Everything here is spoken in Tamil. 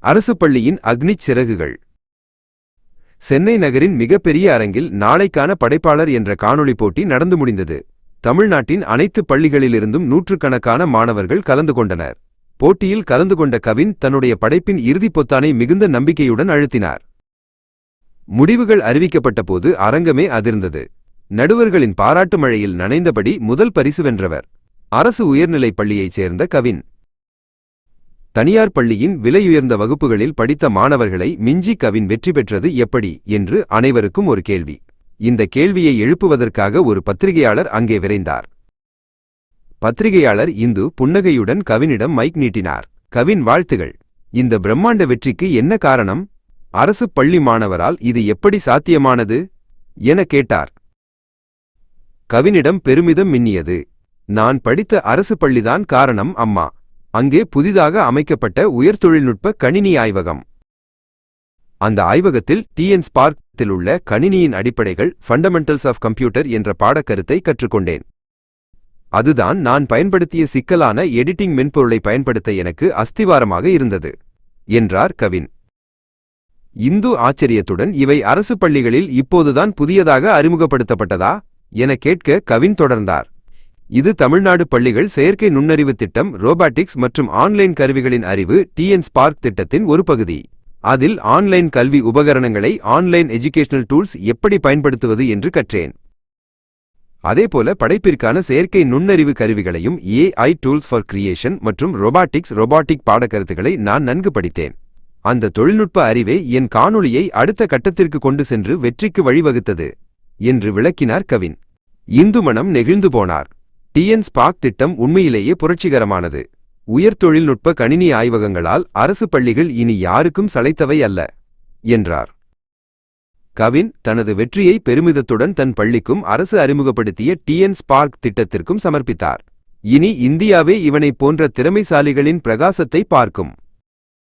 அரசு பள்ளியின் அக்னிச் சிறகுகள். சென்னை நகரின் மிகப்பெரிய அரங்கில் நாளைக்கான படைப்பாளர் என்ற காணொளி போட்டி நடந்து முடிந்தது. தமிழ்நாட்டின் அனைத்து பள்ளிகளிலிருந்தும் நூற்றுக்கணக்கான மாணவர்கள் கலந்து கொண்டனர். போட்டியில் கலந்து கொண்ட கவின் தன்னுடைய படைப்பின் இறுதிப் பொத்தானை மிகுந்த நம்பிக்கையுடன் அழுத்தினார். முடிவுகள் அறிவிக்கப்பட்டபோது அரங்கமே அதிர்ந்தது. நடுவர்களின் பாராட்டு மழையில் நனைந்தபடி முதல் பரிசு வென்றவர். அரசு உயர்நிலைப் பள்ளியைச் சேர்ந்த கவின். தனியார் பள்ளியின் விலையுயர்ந்த வகுப்புகளில் படித்த மாணவர்களை மிஞ்சி கவின் வெற்றி பெற்றது எப்படி என்று அனைவருக்கும் ஒரு கேள்வி. இந்த கேள்வியை எழுப்புவதற்காக ஒரு பத்திரிகையாளர் அங்கே விரைந்தார். பத்திரிகையாளர் இந்து புன்னகையுடன் கவினிடம் மைக் நீட்டினார். கவின் வாழ்த்துகள். இந்த பிரம்மாண்ட வெற்றிக்கு என்ன காரணம்? அரசு பள்ளி மாணவரால் இது எப்படி சாத்தியமானது? என கேட்டார். கவினிடம் பெருமிதம் மின்னியது. நான் படித்த அரசு பள்ளிதான் காரணம் அம்மா. அங்கே புதிதாக அமைக்கப்பட்ட உயர் தொழில்நுட்ப கணினி ஆய்வகம். அந்த ஆய்வகத்தில் டிஎன் ஸ்பார்க்கில் உள்ள கணினியின் அடிப்படைகள் ஃபண்டமெண்டல்ஸ் ஆஃப் கம்ப்யூட்டர் என்ற பாடக்கருத்தை கற்றுக்கொண்டேன். அதுதான் நான் பயன்படுத்திய சிக்கலான எடிட்டிங் மென்பொருளை பயன்படுத்த எனக்கு அஸ்திவாரமாக இருந்தது என்றார் கவின். இந்து ஆச்சரியத்துடன் இவை அரசு பள்ளிகளில் இப்போதுதான் புதியதாக அறிமுகப்படுத்தப்பட்டதா? என கேட்க கவின் தொடர்ந்தார். இது தமிழ்நாடு பள்ளிகள் செயற்கை நுண்ணறிவு திட்டம் ரோபாட்டிக்ஸ் மற்றும் ஆன்லைன் கருவிகளின் அறிவு டிஎன் ஸ்பார்க் திட்டத்தின் ஒரு பகுதி. அதில் ஆன்லைன் கல்வி உபகரணங்களை ஆன்லைன் எஜுகேஷனல் டூல்ஸ் எப்படி பயன்படுத்துவது என்று கற்றேன். அதேபோல படைப்பிற்கான செயற்கை நுண்ணறிவு கருவிகளையும் ஏஐ டூல்ஸ் ஃபார் கிரியேஷன் மற்றும் ரொபாட்டிக்ஸ் ரொபாட்டிக் பாடக்கருத்துக்களை நான் நன்கு படித்தேன். அந்த தொழில்நுட்ப அறிவே என் காணொளியை அடுத்த கட்டத்திற்கு கொண்டு சென்று வெற்றிக்கு வழிவகுத்தது என்று விளக்கினார் கவின். இந்து மனம் நெகிழ்ந்து போனார். டிஎன் ஸ்பாக் திட்டம் உண்மையிலேயே புரட்சிகரமானது. உயர் தொழில்நுட்ப கணினி ஆய்வகங்களால் அரசு பள்ளிகள் இனி யாருக்கும் சளைத்தவை அல்ல என்றார். கவின் தனது வெற்றியை பெருமிதத்துடன் தன் பள்ளிக்கும் அரசு அறிமுகப்படுத்திய டிஎன் ஸ்பார்க் திட்டத்திற்கும் சமர்ப்பித்தார். இனி இந்தியாவே இவனைப் போன்ற திறமைசாலிகளின் பிரகாசத்தை பார்க்கும்.